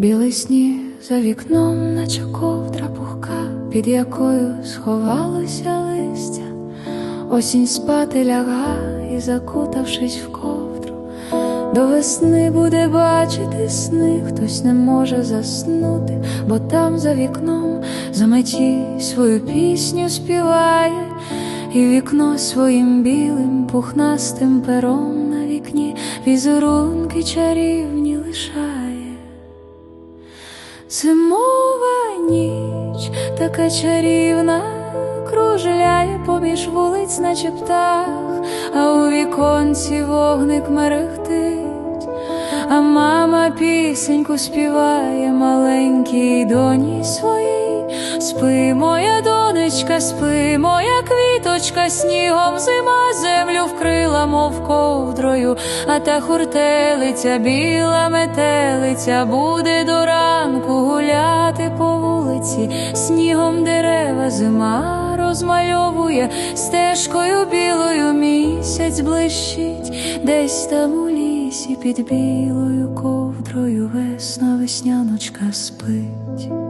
Білий сніг за вікном, наче ковдра пухка, під якою сховалося листя, осінь спати лягає, закутавшись в ковдру. До весни буде бачити сни, хтось не може заснути, бо там за вікном заметі свою пісню співає, і вікно своїм білим пухнастим пером на вікні візерунки чарівні лишає. Зимова ніч така чарівна, кружляє поміж вулиць, наче птах, а у віконці вогник мерехтить, а мама пісеньку співає маленькій доні своїй. Спи, моя донечка, спи, моя квіточка, снігом зима землю вкрила, мов ковдрою, а та хуртелиця, біла метелиця, буде до ранку гуляти по вулиці, снігом дерева зима розмальовує, стежкою білою місяць блищить, десь там у лісі під білою ковдрою весна весняночка спить.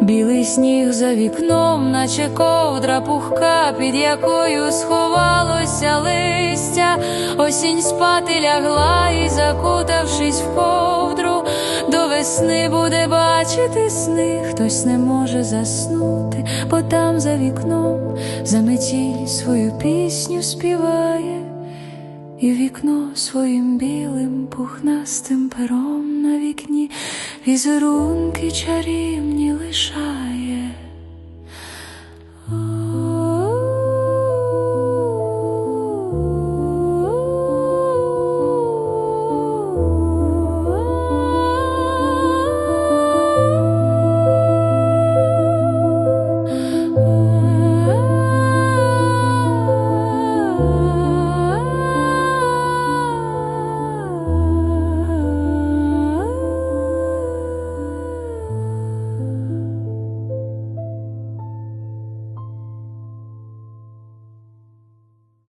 Білий сніг за вікном, наче ковдра пухка, під якою сховалося листя, осінь спати лягла і, закутавшись в ковдру, до весни буде бачити сни, хтось не може заснути, бо там за вікном заметіль свою пісню співає, і вікно своїм білим пухнастим пером на вікні візерунки чарівні лишає.